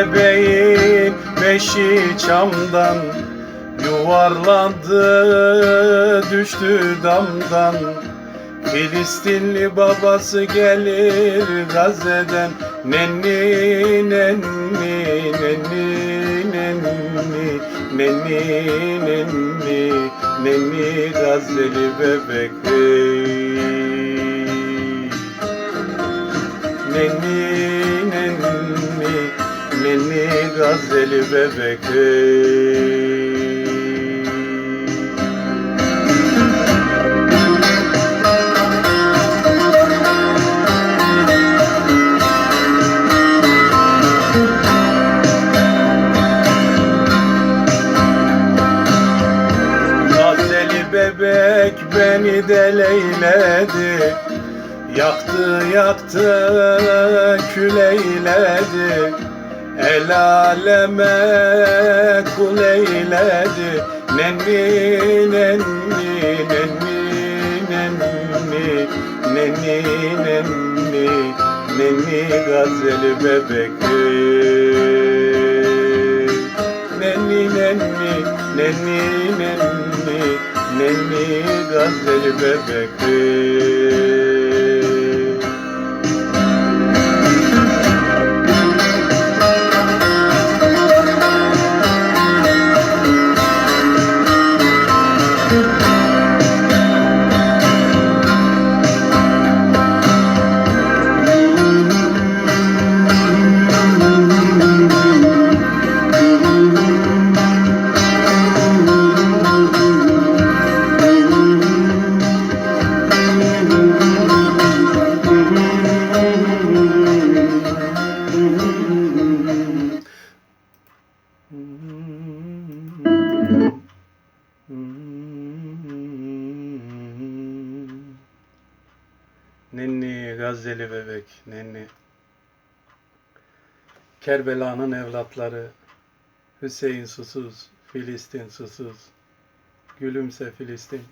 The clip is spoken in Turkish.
güneşi çamdan Yuvarlandı düştü damdan Filistinli babası gelir Gazze'den Nenni nenni nenni nenni Nenni nenni nenni Gazze'li bebek hey. Nenni nenni nenni Gazze'li bebek. Gazeli bebek beni deleyledi Yaktı yaktı küleyledi El aleme kul eyledi Nenni nenni nenni nenni Nenni nenni nenni gazeli bebek. Nenni nenni nenni nenni nenni gazeli bebek Nenni Gazze'li bebek, nenni. Kerbela'nın evlatları, Hüseyin susuz, Filistin susuz. Gülümse Filistin.